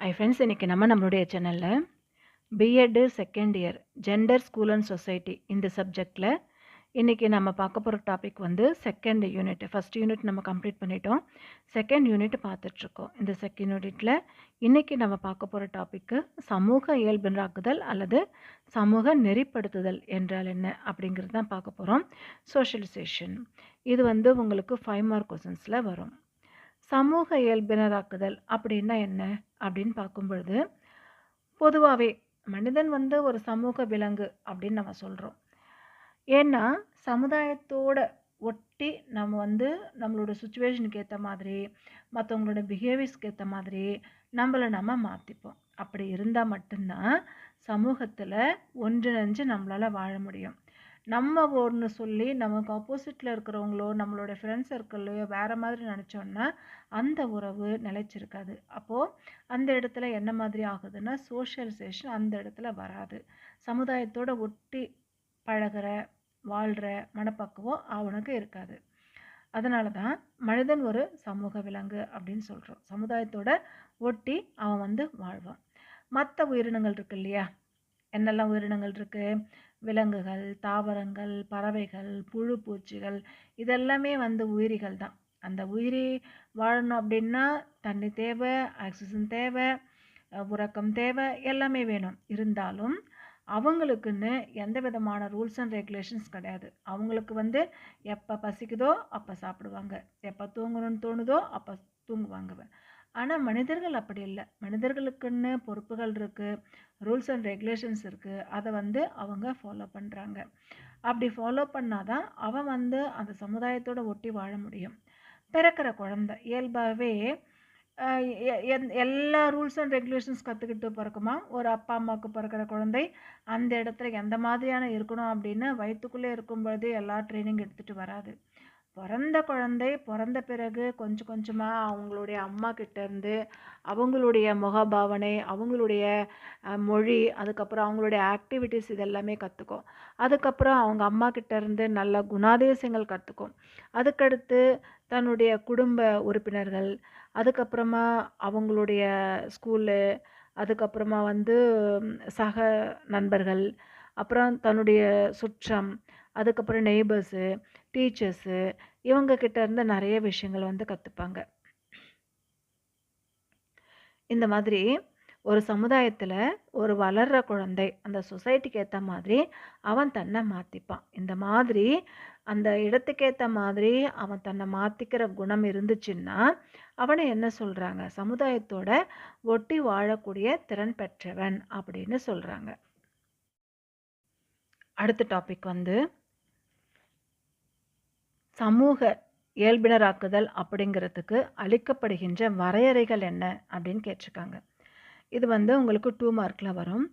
ஐ friends இன்றைக்கி நம்ம நம்மளுடைய சேனலில் B Ed second year gender school and society இந்த சப்ஜெக்டில் இன்றைக்கி நம்ம பார்க்க போகிற டாபிக் வந்து செகண்ட் யூனிட் ஃபஸ்ட் யூனிட் நம்ம கம்ப்ளீட் பண்ணிட்டோம். செகண்ட் யூனிட் பார்த்துட்ருக்கோம் இந்த செகண்ட் யூனிட்டில் இன்றைக்கி நம்ம பார்க்க போகிற டாப்பிக்கு சமூக இயல்பினராக்குதல் அல்லது சமூக நெறிப்படுத்துதல் என்றால் என்ன அப்படிங்கிறது தான் பார்க்க போகிறோம் சோஷியலைசேஷன் இது வந்து உங்களுக்கு ஃபைவ் மார்க் கொஷின்ஸில் வரும். சமூக இயல்பினராக்குதல் அப்படின்னா என்ன? அப்படின்னு பார்க்கும்பொழுது பொதுவாகவே மனிதன் வந்து ஒரு சமூக விலங்கு அப்படின்னு நம்ம சொல்கிறோம் ஏன்னா சமுதாயத்தோட ஒட்டி நம்ம வந்து நம்மளோட சுச்சுவேஷனுக்கு ஏற்ற மாதிரி மற்றவங்களோட பிஹேவியர்ஸ்க்கு ஏற்ற மாதிரி நம்மளை நம்ம மாற்றிப்போம் அப்படி இருந்தால் மட்டும்தான் சமூகத்தில் ஒன்றிணைஞ்சு நம்மளால் வாழ முடியும். நம்ம ஒன்று சொல்லி நமக்கு ஆப்போசிட்டில் இருக்கிறவங்களோ நம்மளோட ஃப்ரெண்ட்ஸ் சர்க்கிள்லையோ வேறு மாதிரி நினச்சோன்னா அந்த உறவு நிலைச்சிருக்காது. அப்போது அந்த இடத்துல என்ன மாதிரி ஆகுதுன்னா சோஷியலைசேஷன் அந்த இடத்துல வராது. சமுதாயத்தோட ஒட்டி பழகிற வாழ்கிற மனப்பக்குவம் அவனுக்கு இருக்காது. அதனால தான் மனிதன் ஒரு சமூக விலங்கு அப்படின்னு சொல்கிறோம் சமுதாயத்தோட ஒட்டி அவன் வந்து வாழ்வான். மற்ற உயிரினங்கள் இருக்கு இல்லையா? என்னெல்லாம் உயிரினங்கள் இருக்குது விலங்குகள் தாவரங்கள் பறவைகள் புழு பூச்சிகள் இதெல்லாமே வந்து உயிரிகள் தான். அந்த உயிரி வாழணும் அப்படின்னா தண்ணி தேவை ஆக்சிஜன் தேவை உறக்கம் தேவை எல்லாமே வேணும். இருந்தாலும் அவங்களுக்குன்னு எந்த விதமான ரூல்ஸ் அண்ட் ரெகுலேஷன்ஸ் கிடையாது. அவங்களுக்கு வந்து எப்போ பசிக்குதோ அப்போ சாப்பிடுவாங்க. எப்போ தூங்கணும்னு தோணுதோ அப்போ தூங்குவாங்க. ஆனால் மனிதர்கள் அப்படி இல்லை. மனிதர்களுக்குன்னு பொறுப்புகள் இருக்குது ரூல்ஸ் அண்ட் ரெகுலேஷன்ஸ் இருக்குது அதை வந்து அவங்க ஃபாலோ பண்ணுறாங்க அப்படி ஃபாலோ பண்ணால் தான் அவன் வந்து அந்த சமுதாயத்தோடு ஒட்டி வாழ முடியும். பிறக்கிற குழந்த இயல்பாகவே எல்லா ரூல்ஸ் அண்ட் ரெகுலேஷன்ஸ் கற்றுக்கிட்டு பிறக்குமா? ஒரு அப்பா அம்மாவுக்கு பிறக்கிற குழந்தை அந்த இடத்துல எந்த மாதிரியான இருக்கணும் அப்படின்னு வயிற்றுக்குள்ளே இருக்கும்பொழுது எல்லா ட்ரைனிங் எடுத்துகிட்டு வராது. பிறந்த குழந்தை பிறந்த பிறகு கொஞ்சம் கொஞ்சமாக அவங்களுடைய அம்மா கிட்டேருந்து அவங்களுடைய முகபாவனை அவங்களுடைய மொழி அதுக்கப்புறம் அவங்களுடைய ஆக்டிவிட்டீஸ் இதெல்லாமே கற்றுக்கும் அதுக்கப்புறம் அவங்க அம்மா கிட்டேருந்து நல்ல குணாதிசயங்கள் கற்றுக்கும் அதுக்கடுத்து தன்னுடைய குடும்ப உறுப்பினர்கள் அதுக்கப்புறமா அவங்களுடைய ஸ்கூலு அதுக்கப்புறமா வந்து சக நண்பர்கள் அப்புறம் தன்னுடைய சுற்றம் அதுக்கப்புறம் நெய்பர்ஸு டீச்சர்ஸு இவங்கக்கிட்ட இருந்து நிறைய விஷயங்கள் வந்து கற்றுப்பாங்க இந்த மாதிரி ஒரு சமுதாயத்தில் ஒரு வளர்கிற குழந்தை அந்த சொசைட்டிக்கு ஏற்ற மாதிரி அவன் தன்னை மாற்றிப்பான் இந்த மாதிரி அந்த இடத்துக்கேற்ற மாதிரி அவன் தன்னை மாற்றிக்கிற குணம் இருந்துச்சுன்னா அவனை என்ன சொல்கிறாங்க சமுதாயத்தோட ஒட்டி வாழக்கூடிய திறன் பெற்றவன் அப்படின்னு சொல்கிறாங்க அடுத்த டாபிக் வந்து சமூக இயல்பினராக்குதல் அப்படிங்கிறதுக்கு அளிக்கப்படுகின்ற வரையறைகள் என்ன அப்படின்னு கேட்டிருக்காங்க. இது வந்து உங்களுக்கு டூ மார்க்கில் வரும்.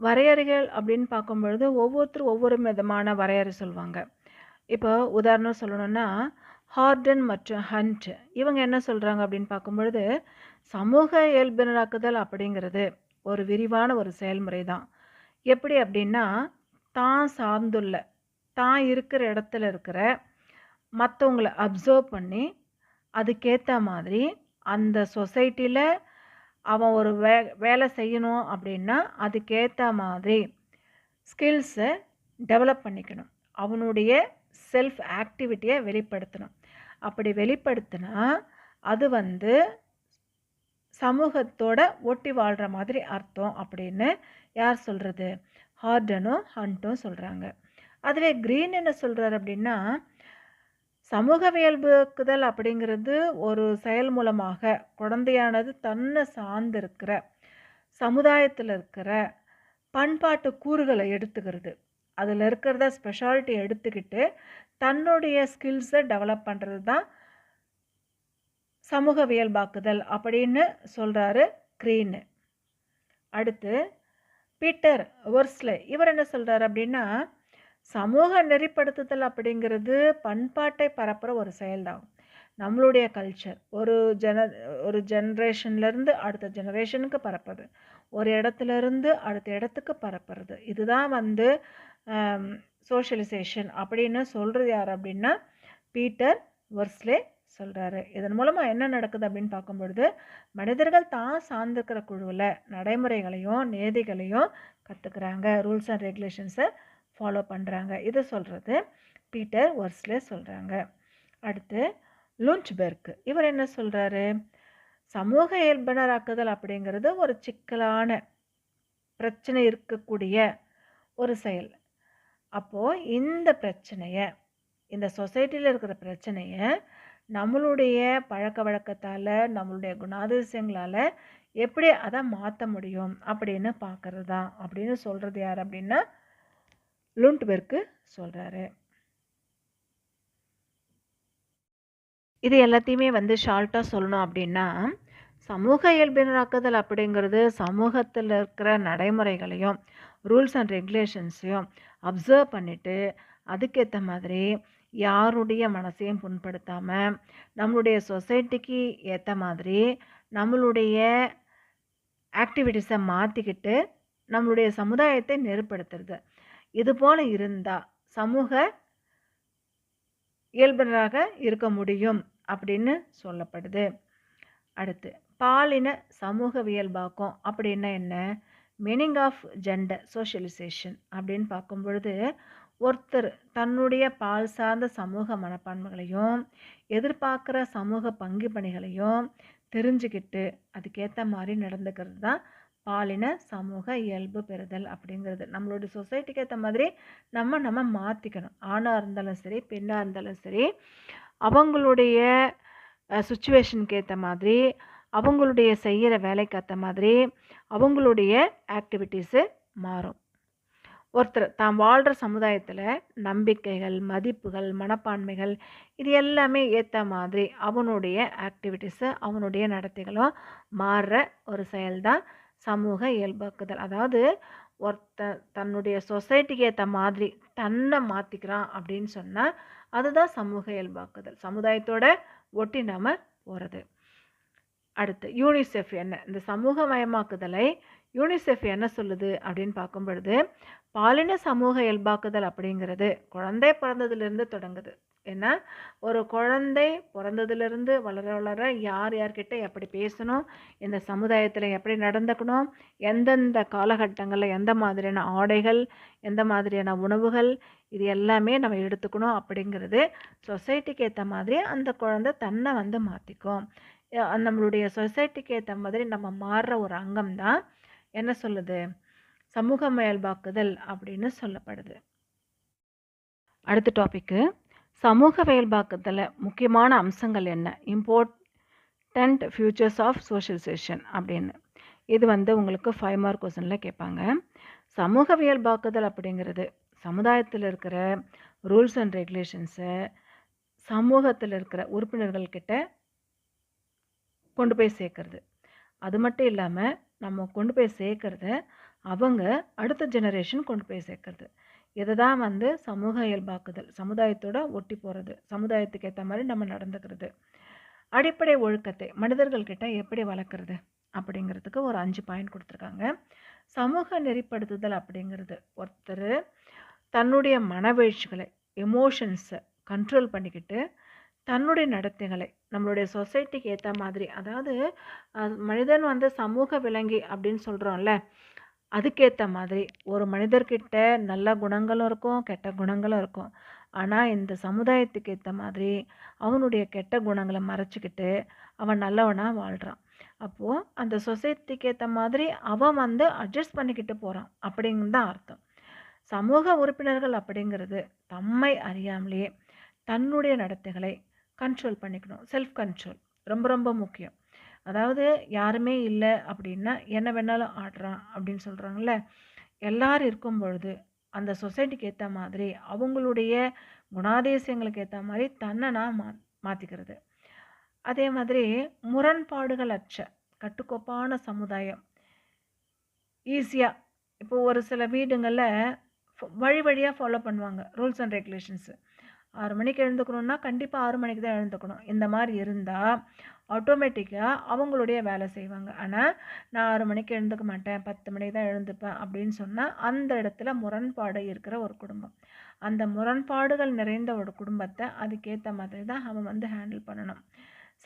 வரையறைகள் அப்படின்னு பார்க்கும்பொழுது ஒவ்வொருத்தரும் ஒவ்வொரு விதமான வரையறை சொல்லுவாங்க இப்போ உதாரணம் சொல்லணும்னா ஹார்டன் மற்றும் ஹண்ட். இவங்க என்ன சொல்கிறாங்க அப்படின்னு பார்க்கும்பொழுது சமூக இயல்பினராக்குதல் அப்படிங்கிறது ஒரு விரிவான ஒரு செயல்முறை தான். எப்படி அப்படின்னா தான் சார்ந்துள்ள தான் இருக்கிற இடத்துல இருக்கிற மற்றவங்கள அப்சர்வ் பண்ணி அதுக்கேற்ற மாதிரி அந்த சொசைட்டியில் அவன் ஒரு வே வேலை செய்யணும் அப்படின்னா அதுக்கேற்ற மாதிரி ஸ்கில்ஸை டெவலப் பண்ணிக்கணும். அவனுடைய செல்ஃப் ஆக்டிவிட்டியை வெளிப்படுத்தணும். அப்படி வெளிப்படுத்தினா அது வந்து சமூகத்தோட ஒட்டி வாழ்கிற மாதிரி அர்த்தம் அப்படின்னு யார் சொல்கிறது ஹார்டனும் ஹண்ட்டும் சொல்கிறாங்க அதுவே க்ரீன் என்ன சொல்கிறார் அப்படின்னா சமூகவியல்புக்குதல் அப்படிங்கிறது ஒரு செயல் மூலமாக குழந்தையானது தன்னை சார்ந்திருக்கிற சமுதாயத்தில் இருக்கிற பண்பாட்டு கூறுகளை எடுத்துக்கிறது. அதில் இருக்கிறத ஸ்பெஷாலிட்டி எடுத்துக்கிட்டு தன்னுடைய ஸ்கில்ஸை டெவலப் பண்ணுறது தான் சமூகவியல்பாக்குதல் அப்படின்னு சொல்கிறாரு க்ரீனு அடுத்து பீட்டர் ஒர்ஸ்ல இவர் என்ன சொல்கிறார் அப்படின்னா சமூக நெறிப்படுத்துதல் அப்படிங்கிறது பண்பாட்டை பரப்புகிற ஒரு செயல்தான். நம்மளுடைய கல்ச்சர் ஒரு ஜென ஒரு ஜென்ரேஷன்லேருந்து அடுத்த ஜெனரேஷனுக்கு பரப்புறது. ஒரு இடத்துலேருந்து அடுத்த இடத்துக்கு பரப்புறது. இதுதான் வந்து சோஷியலைசேஷன் அப்படின்னு சொல்கிறது யார் அப்படின்னா பீட்டர் ஒர்ஸ்லே சொல்கிறாரு இதன் மூலமாக என்ன நடக்குது அப்படின்னு பார்க்கும்பொழுது மனிதர்கள் தான் சார்ந்திருக்கிற குழுவில் நடைமுறைகளையும் நேதிகளையும் கற்றுக்குறாங்க ரூல்ஸ் அண்ட் ரெகுலேஷன்ஸை ஃபாலோ பண்ணுறாங்க இதை சொல்கிறது பீட்டர் ஒர்ஸ்லே சொல்கிறாங்க அடுத்து லுன்ச்பெர்க் இவர் என்ன சொல்கிறாரு சமூக இயல்பினராக்குதல் அப்படிங்கிறது ஒரு சிக்கலான பிரச்சனை இருக்கக்கூடிய ஒரு செயல். அப்போது இந்த பிரச்சனையை இந்த சொசைட்டியில் இருக்கிற பிரச்சனையை நம்மளுடைய பழக்க வழக்கத்தால் நம்மளுடைய குணாதிசயங்களால் எப்படி அதை மாற்ற முடியும் அப்படின்னு பார்க்குறது தான் அப்படின்னு சொல்கிறது யார் அப்படின்னா லுண்ட்பெர்க்கு சொல்கிறாரு இது எல்லாத்தையுமே வந்து ஷார்ட்டாக சொல்லணும் அப்படின்னா சமூக இயல்பினராக்குதல் அப்படிங்கிறது சமூகத்தில் இருக்கிற நடைமுறைகளையும் ரூல்ஸ் அண்ட் ரெகுலேஷன்ஸையும் அப்சர்வ் பண்ணிவிட்டு அதுக்கேற்ற மாதிரி யாருடைய மனசையும் புண்படுத்தாமல் நம்மளுடைய சொசைட்டிக்கு ஏற்ற மாதிரி நம்மளுடைய ஆக்டிவிட்டீஸை மாற்றிக்கிட்டு நம்மளுடைய சமுதாயத்தை நெருப்படுத்துறது. இது போல் இருந்தால் சமூக இயல்பினராக இருக்க முடியும் அப்படின்னு சொல்லப்படுது. அடுத்து பாலின சமூகவியல்பாக்கம் அப்படின்னா என்ன? மீனிங் ஆஃப் ஜெண்டர் சோஷியலைசேஷன் அப்படின்னு பார்க்கும் பொழுது ஒருத்தர் தன்னுடைய பால் சார்ந்த சமூக மனப்பான்மைகளையும் எதிர்பார்க்குற சமூக பங்கு பணிகளையும் தெரிஞ்சுக்கிட்டு அதுக்கேற்ற மாதிரி நடந்துக்கிறது தான் பாலின சமூக இயல்பு பெறுதல் அப்படிங்கிறது. நம்மளுடைய சொசைட்டிக்கு ஏற்ற மாதிரி நம்ம நம்ம மாற்றிக்கணும் ஆணாக இருந்தாலும் சரி பெண்ணாக இருந்தாலும் சரி அவங்களுடைய சுச்சுவேஷனுக்கு ஏற்ற மாதிரி அவங்களுடைய செய்கிற வேலைக்கு ஏற்ற மாதிரி அவங்களுடைய ஆக்டிவிட்டீஸு மாறும். ஒருத்தர் தாம் வாழ்கிற சமுதாயத்தில் நம்பிக்கைகள் மதிப்புகள் மனப்பான்மைகள் இது எல்லாமே ஏற்ற மாதிரி அவனுடைய ஆக்டிவிட்டீஸு அவனுடைய நடத்தைகளும் மாறுற ஒரு செயல்தான் சமூக இயல்பாக்குதல். அதாவது ஒருத்தன் தன்னுடைய சொசைட்டிக்கு ஏற்ற மாதிரி தன்னை மாற்றிக்கிறான் அப்படின்னு சொன்னால் அதுதான் சமூக இயல்பாக்குதல். சமுதாயத்தோட ஒட்டி நாம் போகிறது அடுத்து யூனிசெஃப் என்ன? இந்த சமூகமயமாக்குதலை யூனிசெஃப் என்ன சொல்லுது அப்படின்னு பார்க்கும் பொழுது பாலின சமூக இயல்பாக்குதல் அப்படிங்கிறது குழந்தை பிறந்ததுலேருந்து தொடங்குது. ஏன்னா ஒரு குழந்தை பிறந்ததுலேருந்து வளர வளர யார் யார்கிட்ட எப்படி பேசணும்? இந்த சமுதாயத்தில் எப்படி நடந்துக்கணும்? எந்தெந்த காலகட்டங்களில் எந்த மாதிரியான ஆடைகள் எந்த மாதிரியான உணவுகள் இது எல்லாமே நம்ம எடுத்துக்கணும் அப்படிங்கிறது சொசைட்டிக்கு ஏற்ற மாதிரி அந்த குழந்தை தன்னை வந்து மாற்றிக்கும் நம்மளுடைய சொசைட்டிக்கு ஏற்ற மாதிரி நம்ம மாறுற ஒரு அங்கம் தான் என்ன சொல்லுது? சமூக செயல்பாக்குதல் அப்படின்னு சொல்லப்படுது. அடுத்த டாபிக்கு சமூக வேல்பாக்கத்தில் முக்கியமான அம்சங்கள் என்ன? இம்பார்ட்டன்ட் ஃபியூச்சர்ஸ் ஆஃப் சோஷியலைசேஷன் அப்படின்னு. இது வந்து உங்களுக்கு ஃபைவ் மார்க் கொஸ்டினில் கேட்பாங்க. சமூகவியல்பாக்குதல் அப்படிங்கிறது சமுதாயத்தில் இருக்கிற ரூல்ஸ் அண்ட் ரெகுலேஷன்ஸை சமூகத்தில் இருக்கிற உறுப்பினர்கள்கிட்ட கொண்டு போய் சேர்க்கறது. அது மட்டும் இல்லாமல் நம்ம கொண்டு போய் சேர்க்கறத அவங்க அடுத்த ஜெனரேஷன் கொண்டு போய் சேர்க்கறது. இதை தான் வந்து சமூக இயல்பாக்குதல் சமுதாயத்தோட ஒட்டி போகிறது சமுதாயத்துக்கு ஏற்ற மாதிரி நம்ம நடந்துக்கிறது. அடிப்படை ஒழுக்கத்தை மனிதர்கள்கிட்ட எப்படி வளர்க்குறது அப்படிங்கிறதுக்கு ஒரு அஞ்சு பாயிண்ட் கொடுத்துருக்காங்க. சமூக நெறிப்படுத்துதல் அப்படிங்கிறது ஒருத்தர் தன்னுடைய மனவீழ்ச்சிகளை எமோஷன்ஸை கண்ட்ரோல் பண்ணிக்கிட்டு தன்னுடைய நடத்தைகளை நம்மளுடைய சொசைட்டிக்கு ஏற்ற மாதிரி அதாவது மனிதன் வந்து சமூக விலங்கி அப்படின்னு சொல்கிறோம்ல அதுக்கேற்ற மாதிரி ஒரு மனிதர்கிட்ட நல்ல குணங்களும் இருக்கும் கெட்ட குணங்களும் இருக்கும். ஆனால் இந்த சமுதாயத்துக்கு ஏற்ற மாதிரி அவனுடைய கெட்ட குணங்களை மறைச்சிக்கிட்டு அவன் நல்லவனாக வாழ்கிறான் அப்போது அந்த சொசைட்டிக்கு ஏற்ற மாதிரி அவன் வந்து அட்ஜஸ்ட் பண்ணிக்கிட்டு போகிறான் அப்படிங்கிறது தான் அர்த்தம். சமூக உறுப்பினர்கள் அப்படிங்கிறது தம்மை அறியாமலேயே தன்னுடைய நடத்தைகளை கண்ட்ரோல் பண்ணிக்கணும். செல்ஃப் கண்ட்ரோல் ரொம்ப ரொம்ப முக்கியம். அதாவது யாருமே இல்லை அப்படின்னா என்ன வேணாலும் ஆடுறான் அப்படின்னு சொல்கிறாங்கல்ல எல்லாரும் இருக்கும் பொழுது அந்த சொசைட்டிக்கு ஏற்ற மாதிரி அவங்களுடைய குணாதிசயங்களுக்கு ஏற்ற மாதிரி தன்னை நான் மா மாற்றிக்கிறது அதே மாதிரி முரண்பாடுகள் அற்ற கட்டுக்கோப்பான சமுதாயம். ஈஸியாக இப்போ ஒரு சில வீடுங்களில் வழி வழியாக ஃபாலோ பண்ணுவாங்க ரூல்ஸ் அண்ட் ரெகுலேஷன்ஸு ஆறு மணிக்கு எழுந்துக்கணுன்னா கண்டிப்பாக ஆறு மணிக்கு தான் எழுந்துக்கணும். இந்த மாதிரி இருந்தால் ஆட்டோமேட்டிக்காக அவங்களுடைய வேலை செய்வாங்க. ஆனால் நான் ஆறு மணிக்கு எழுந்துக்க மாட்டேன் பத்து மணிக்கு தான் எழுந்துப்பேன் அப்படின்னு சொன்னால் அந்த இடத்துல முரண்பாடு இருக்கிற ஒரு குடும்பம். அந்த முரண்பாடுகள் நிறைந்த ஒரு குடும்பத்தை அதுக்கேற்ற மாதிரி தான் அவன் வந்து ஹேண்டில் பண்ணணும்.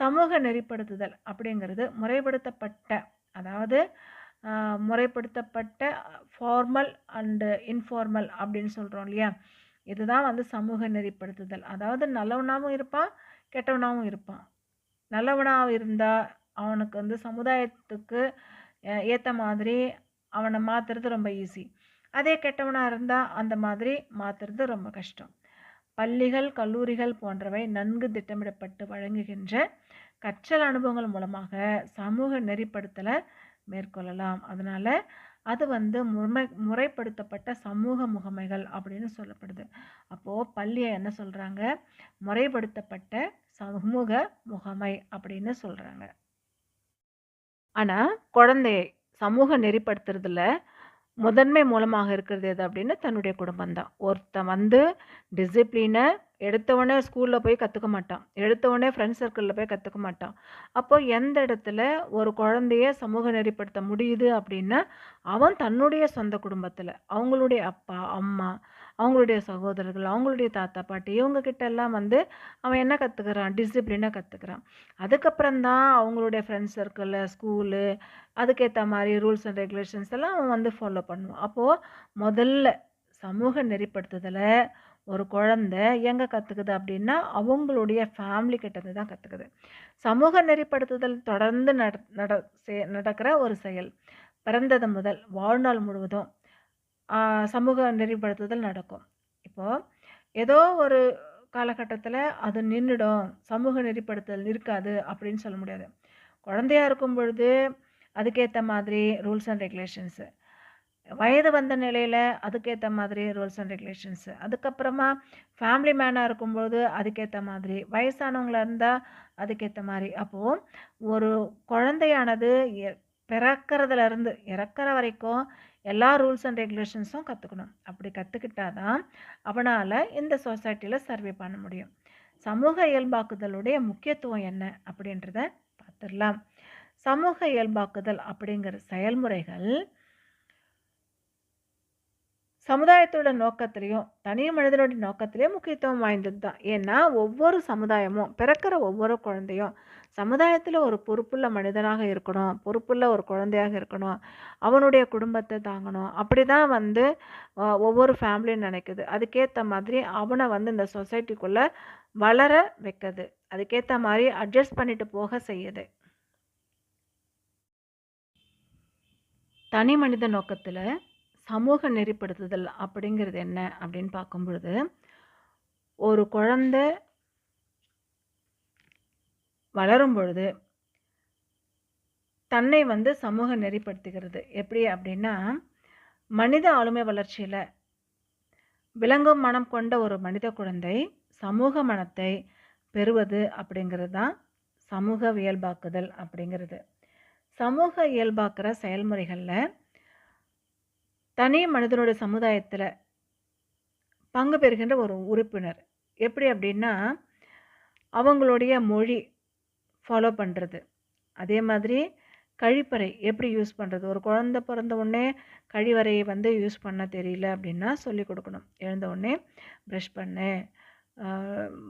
சமூக நெறிப்படுத்துதல் அப்படிங்கிறது முறைப்படுத்தப்பட்ட அதாவது முறைப்படுத்தப்பட்ட ஃபார்மல் அண்டு இன்ஃபார்மல் அப்படின்னு சொல்கிறோம் இல்லையா? இதுதான் வந்து சமூக நெறிப்படுத்துதல். அதாவது நல்லவனாகவும் இருப்பான் கெட்டவனாகவும் இருப்பான். நல்லவனாக இருந்தால் அவனுக்கு வந்து சமுதாயத்துக்கு ஏற்ற மாதிரி அவனை மாற்றுறது ரொம்ப ஈஸி அதே கெட்டவனாக இருந்தால் அந்த மாதிரி மாற்றுறது ரொம்ப கஷ்டம். பள்ளிகள் கல்லூரிகள் போன்றவை நன்கு திட்டமிடப்பட்டு வழங்குகின்ற கற்றல் அனுபவங்கள் மூலமாக சமூக நெறிப்படுத்தலை மேற்கொள்ளலாம். அதனால் அது வந்து முறை முறைப்படுத்தப்பட்ட சமூக முகமைகள் அப்படின்னு சொல்லப்படுது. அப்போது பள்ளியை என்ன சொல்கிறாங்க முறைப்படுத்தப்பட்ட சமூக முகமை அப்படின்னு சொல்கிறாங்க ஆனால் குழந்தையை சமூக நெறிப்படுத்துறதுல முதன்மை மூலமாக இருக்கிறது எது அப்படின்னு தன்னுடைய குடும்பம் தான். ஒருத்தன் வந்து டிசிப்ளினை எடுத்தவொடனே ஸ்கூலில் போய் கற்றுக்க மாட்டான். எடுத்தவொடனே ஃப்ரெண்ட்ஸ் சர்க்கிளில் போய் கற்றுக்க மாட்டான். அப்போ எந்த இடத்துல ஒரு குழந்தைய சமூக நெறிப்படுத்த முடியுது அப்படின்னா அவன் தன்னுடைய சொந்த குடும்பத்தில். அவங்களுடைய அப்பா அம்மா அவங்களுடைய சகோதரர்கள் அவங்களுடைய தாத்தா பாட்டி இவங்கக்கிட்ட எல்லாம் வந்து அவன் என்ன கற்றுக்கிறான் டிசிப்ளினாக கற்றுக்கிறான் அதுக்கப்புறம் தான் அவங்களுடைய ஃப்ரெண்ட்ஸ் சர்க்கிளில் ஸ்கூலு அதுக்கேற்ற மாதிரி ரூல்ஸ் அண்ட் ரெகுலேஷன்ஸ் எல்லாம் அவன் வந்து ஃபாலோ பண்ணுவான். அப்போது முதல்ல சமூக நெறிப்படுத்துதலை ஒரு குழந்தை எங்கே கற்றுக்குது அப்படின்னா அவங்களுடைய ஃபேமிலி கிட்டது தான் கற்றுக்குது சமூக நெறிப்படுத்துதல் தொடர்ந்து நட நட செ- நடக்கிற ஒரு செயல். பிறந்தது முதல் வாழ்நாள் முழுவதும் சமூக நெறிப்படுத்துதல் நடக்கும். இப்போது ஏதோ ஒரு காலகட்டத்தில் அது நின்றுடும் சமூக நெறிப்படுத்துதல் இருக்காது அப்படின்னு சொல்ல முடியாது. குழந்தையாக இருக்கும் பொழுது அதுக்கேற்ற மாதிரி ரூல்ஸ் அண்ட் ரெகுலேஷன்ஸு வயது வந்த நிலையில் அதுக்கேற்ற மாதிரி ரூல்ஸ் அண்ட் ரெகுலேஷன்ஸு அதுக்கப்புறமா ஃபேமிலி மேனாக இருக்கும்போது அதுக்கேற்ற மாதிரி. வயசானவங்களா இருந்தால் அதுக்கேற்ற மாதிரி. அப்போது ஒரு குழந்தையானது எ- பிறக்கறதுல இருந்து வரைக்கும் எல்லா ரூல்ஸ் அண்ட் ரெகுலேஷன்ஸும் கற்றுக்கணும் அப்படி கற்றுக்கிட்டாதான் அவனால் இந்த சொசைட்டியில் சர்வே பண்ண முடியும். சமூக இயல்பாக்குதலுடைய முக்கியத்துவம் என்ன அப்படின்றத பார்த்துடலாம். சமூக இயல்பாக்குதல் அப்படிங்கிற செயல்முறைகள் சமுதாயத்தோட நோக்கத்திலையும் தனி மனிதனுடைய நோக்கத்திலையும் முக்கியத்துவம் வாய்ந்தது தான் ஏன்னா ஒவ்வொரு சமுதாயமும் பிறக்கிற ஒவ்வொரு குழந்தையும் சமுதாயத்தில் ஒரு பொறுப்புள்ள மனிதனாக இருக்கணும் பொறுப்புள்ள ஒரு குழந்தையாக இருக்கணும் அவனுடைய குடும்பத்தை தாங்கணும். அப்படி தான் வந்து ஒவ்வொரு ஃபேமிலியும் நினைக்குது. அதுக்கேற்ற மாதிரி அவனை வந்து இந்த சொசைட்டிக்குள்ளே வளர வைக்குது. அதுக்கேற்ற மாதிரி அட்ஜஸ்ட் பண்ணிட்டு போக செய்யுது. தனி மனித நோக்கத்தில் சமூக நெறிப்படுத்துதல் அப்படிங்கிறது என்ன அப்படின்னு பார்க்கும் பொழுது ஒரு குழந்தை வளரும் பொழுது தன்னை வந்து சமூக நெறிப்படுத்துகிறது. எப்படி அப்படின்னா மனித ஆளுமை வளர்ச்சியில் விளங்கும் மனம் கொண்ட ஒரு மனித குழந்தை சமூக மனத்தை பெறுவது அப்படிங்கிறது தான் சமூக இயல்பாக்குதல் அப்படிங்கிறது. சமூக இயல்பாக்குற செயல்முறைகளில் தனி மனிதனுடைய சமுதாயத்தில் பங்கு பெறுகின்ற ஒரு உறுப்பினர். எப்படி அப்படின்னா அவங்களுடைய மொழி ஃபாலோ பண்ணுறது அதே மாதிரி கழிப்பறை எப்படி யூஸ் பண்ணுறது ஒரு குழந்த பிறந்த உடனே கழிவறையை வந்து யூஸ் பண்ண தெரியல அப்படின்னா சொல்லி கொடுக்கணும். எழுந்த உடனே ப்ரஷ் பண்ணு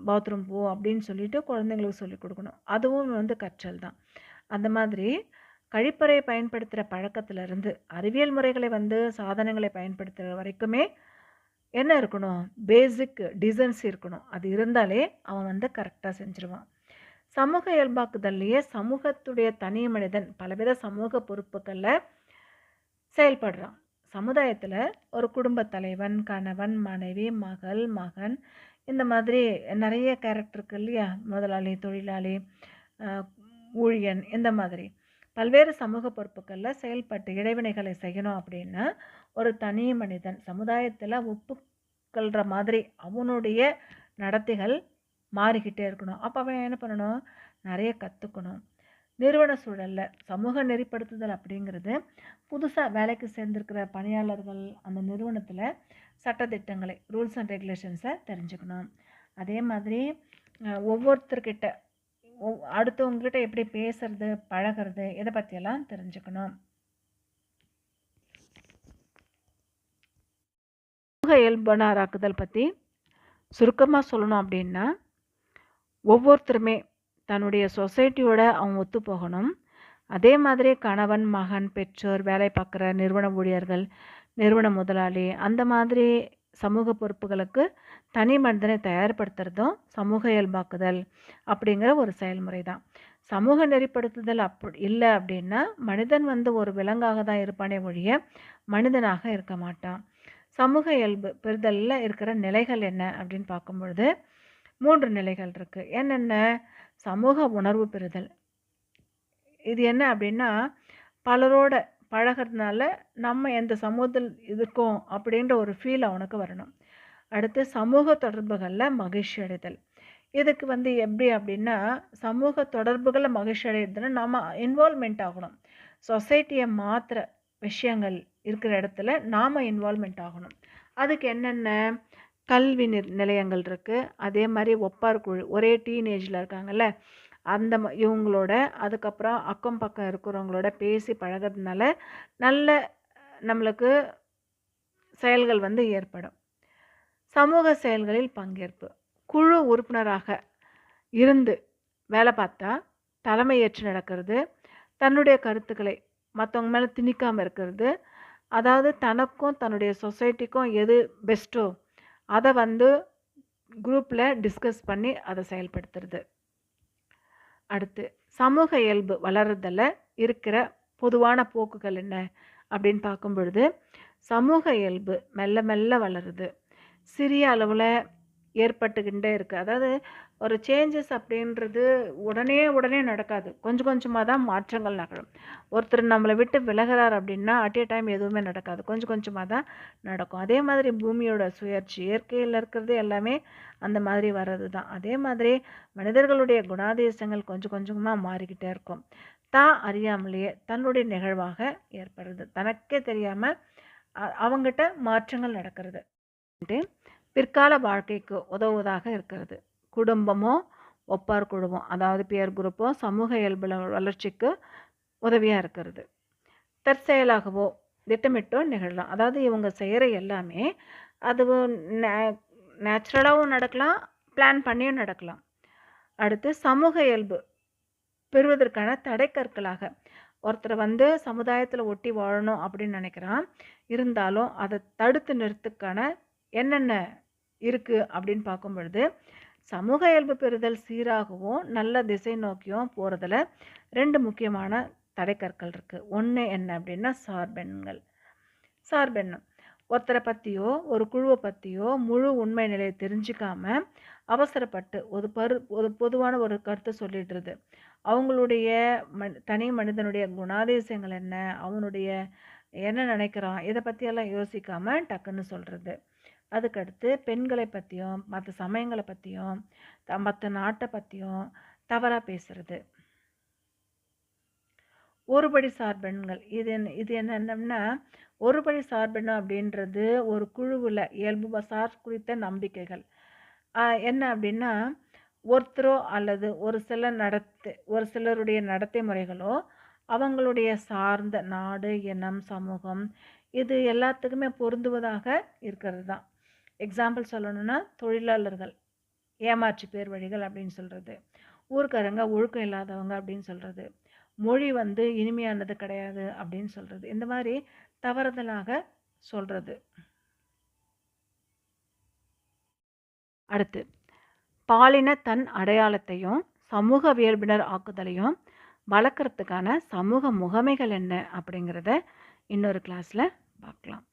பாத்ரூம் போ அப்படின்னு சொல்லிட்டு குழந்தைங்களுக்கு சொல்லி கொடுக்கணும். அதுவும் வந்து கற்றல் தான். அந்த மாதிரி கழிப்பறையை பயன்படுத்துகிற பழக்கத்திலிருந்து அறிவியல் முறைகளை வந்து சாதனங்களை பயன்படுத்துகிற வரைக்குமே என்ன இருக்கணும்? பேசிக் டிசன்ஸ் இருக்கணும். அது இருந்தாலே அவன் வந்து கரெக்டாக செஞ்சுருவான். சமூக இயல்பாக்குதல்லையே சமூகத்துடைய தனி மனிதன் பலவித சமூக பொறுப்புகளில் செயல்படுறான். சமுதாயத்தில் ஒரு குடும்பத் தலைவன் கணவன் மனைவி மகள் மகன் இந்த மாதிரி நிறைய கேரக்டர் இருக்கு இல்லையா? முதலாளி தொழிலாளி ஊழியன் இந்த மாதிரி. பல்வேறு சமூக பொறுப்புகளில் செயல்பட்டு இடைவினைகளை செய்யணும் அப்படின்னா ஒரு தனி மனிதன் சமுதாயத்தில் ஒப்புக்கொள்கிற மாதிரி அவனுடைய நடத்தைகள் மாறிக்கிட்டே இருக்கணும். அப்போ அவன் என்ன பண்ணணும்? நிறைய கற்றுக்கணும் நிறுவன சூழலில் சமூக நெறிப்படுத்துதல் அப்படிங்கிறது புதுசாக வேலைக்கு சேர்ந்துருக்கிற பணியாளர்கள் அந்த நிறுவனத்தில் சட்டத்திட்டங்களை ரூல்ஸ் அண்ட் ரெகுலேஷன்ஸை தெரிஞ்சுக்கணும். அதே மாதிரி ஒவ்வொருத்தர்கிட்ட ஒவ்- அடுத்தவங்ககிட்ட எப்படி பேசுறது பழகிறது இதை பற்றியெல்லாம் தெரிஞ்சுக்கணும். சமூக இயல்பனாராக்குதல் பற்றி சுருக்கமாக சொல்லணும் அப்படின்னா ஒவ்வொருத்தருமே தன்னுடைய சொசைட்டியோட அவங்க ஒத்து போகணும். அதே மாதிரி கணவன் மகன் பெற்றோர் வேலை பார்க்குற நிறுவன ஊழியர்கள் நிறுவன முதலாளி அந்த மாதிரி சமூக பொறுப்புகளுக்கு தனி மனிதனை தயார்படுத்துறதும் சமூக இயல்பாக்குதல் அப்படிங்கிற ஒரு செயல்முறை தான். சமூக நெறிப்படுத்துதல் அப்படி இல்லை அப்படின்னா மனிதன் வந்து ஒரு விலங்காக தான் இருப்பானே ஒழிய மனிதனாக இருக்க மாட்டான். சமூக இயல்பு பெறுதலில் இருக்கிற நிலைகள் என்ன அப்படின்னு பார்க்கும்பொழுது மூன்று நிலைகள் இருக்குது என்னென்ன? சமூக உணர்வு பெறுதல். இது என்ன அப்படின்னா பலரோட பழகிறதுனால நம்ம எந்த சமூகத்தில் இருக்கோம் அப்படின்ற ஒரு ஃபீல் அவனுக்கு வரணும். அடுத்து சமூக தொடர்புகளில் மகிழ்ச்சி அடைதல். இதுக்கு வந்து எப்படி அப்படின்னா சமூக தொடர்புகளை மகிழ்ச்சி அடையிறதுன்னா நம்ம இன்வால்மெண்ட் ஆகணும். சொசைட்டியை மாற்றுற விஷயங்கள் இருக்கிற இடத்துல நாம் இன்வால்மெண்ட் ஆகணும். அதுக்கு என்னென்ன? கல்வி நிலையங்கள் இருக்குது அதே மாதிரி ஒப்பார் குழு ஒரே டீனேஜில் இருக்காங்கல்ல அந்த ம- இவங்களோட அதுக்கப்புறம் அக்கம் பக்கம் இருக்கிறவங்களோட பேசி பழகிறதுனால நல்ல நம்மளுக்கு செயல்கள் வந்து ஏற்படும். சமூக செயல்களில் பங்கேற்பு. குழு உறுப்பினராக இருந்து வேலை பார்த்தா தலைமை ஏற்று நடக்கிறது. தன்னுடைய கருத்துக்களை மற்றவங்க மேலே திணிக்காமல் இருக்கிறது. அதாவது தனக்கும் தன்னுடைய சொசைட்டிக்கும் எது பெஸ்ட்டோ அதை வந்து குரூப்பில் டிஸ்கஸ் பண்ணி அதை செயல்படுத்துறது. அடுத்து சமூக இயல்பு வளர்றதில் இருக்கிற பொதுவான போக்குகள் என்ன அப்படின்னு பார்க்கும் பொழுது சமூக இயல்பு மெல்ல மெல்ல வளருது. சிறிய அளவில் ஏற்பட்டுக்கிட்டே இருக்குது அதாவது ஒரு சேஞ்சஸ் அப்படின்றது உடனே உடனே நடக்காது. கொஞ்சம் கொஞ்சமாக தான் மாற்றங்கள் நகரும் ஒருத்தர் நம்மளை விட்டு விலகிறார் அப்படின்னா அட் ஏ டைம் எதுவுமே நடக்காது. கொஞ்சம் கொஞ்சமாக தான் நடக்கும். அதே மாதிரி பூமியோட சுயற்சி இயற்கையில் இருக்கிறது எல்லாமே அந்த மாதிரி வர்றது தான். அதே மாதிரி மனிதர்களுடைய குணாதிசங்கள் கொஞ்சம் கொஞ்சமாக மாறிக்கிட்டே இருக்கும். தான் அறியாமலேயே தன்னுடைய நிகழ்வாக ஏற்படுறது தனக்கே தெரியாமல் அவங்ககிட்ட மாற்றங்கள் நடக்கிறது. பிற்கால வாழ்க்கைக்கு உதவுவதாக இருக்கிறது. குடும்பமோ ஒப்பார் குழுமம் அதாவது பியர் குரூப்போ சமூக இயல்பு வளர்ச்சிக்கு உதவியாக இருக்கிறது. தற்செயலாகவோ திட்டமிட்டோ நிகழலாம். அதாவது இவங்க செய்கிற எல்லாமே அது நேச்சுரலாகவும் நடக்கலாம் பிளான் பண்ணியும் நடக்கலாம். அடுத்து சமூக இயல்பு பெறுவதற்கான தடைக்கற்களாக ஒருத்தர் வந்து சமுதாயத்தில் ஒட்டி வாழணும் அப்படின்னு நினைக்கிறான். இருந்தாலும் அதை தடுத்து நிறுத்துக்கான என்னென்ன இருக்குது அப்படின்னு பார்க்கும் பொழுது சமூக இயல்பு பெறுதல் சீராகவும் நல்ல திசை நோக்கியும் போகிறதுல ரெண்டு முக்கியமான தடைக்கற்கள் இருக்குது ஒன்று என்ன அப்படின்னா சார்பெண்கள். சார்பெண்ணம். ஒருத்தரை பற்றியோ ஒரு குழுவை பற்றியோ முழு உண்மை நிலையை தெரிஞ்சிக்காம அவசரப்பட்டு ஒரு பரு ஒரு பொதுவான ஒரு கருத்தை சொல்லிடுறது. அவங்களுடைய ம தனி மனிதனுடைய குணாதிசயங்கள் என்ன? அவனுடைய என்ன நினைக்கிறான்? இதை பற்றியெல்லாம் யோசிக்காமல் டக்குன்னு சொல்கிறது அதுக்கடுத்து பெண்களை பற்றியும் மற்ற சமயங்களை பற்றியும் த மற்ற நாட்டை பற்றியும் தவறாக பேசுறது. ஒருபடி சார்பெண்கள். இது என்ன இது என்னென்னம்னா ஒருபடி சார்பெண்ணம் அப்படின்றது ஒரு குழுவில் இயல்பு சார் குறித்த நம்பிக்கைகள். என்ன அப்படின்னா ஒருத்தரோ அல்லது ஒரு சில நடத்து ஒரு சிலருடைய நடத்தை முறைகளோ அவங்களுடைய சார்ந்த நாடு இனம் சமூகம் இது எல்லாத்துக்குமே பொருந்துவதாக இருக்கிறது தான். எக்ஸாம்பிள் சொல்லணும்னா தொழிலாளர்கள். ஏமாற்று பேர் வழிகள் அப்படின்னு சொல்கிறது ஊர்க்காரங்க ஒழுக்கம் இல்லாதவங்க அப்படின்னு சொல்கிறது மொழி வந்து இனிமையானது கிடையாது அப்படின்னு சொல்கிறது இந்த மாதிரி தவறுதலாக சொல்கிறது அடுத்து பாலின தன் அடையாளத்தையும் சமூக வியல்பினர் ஆக்குதலையும் வளர்க்குறதுக்கான சமூக முகமைகள் என்ன அப்படிங்கிறத இன்னொரு கிளாஸில் பார்க்கலாம்.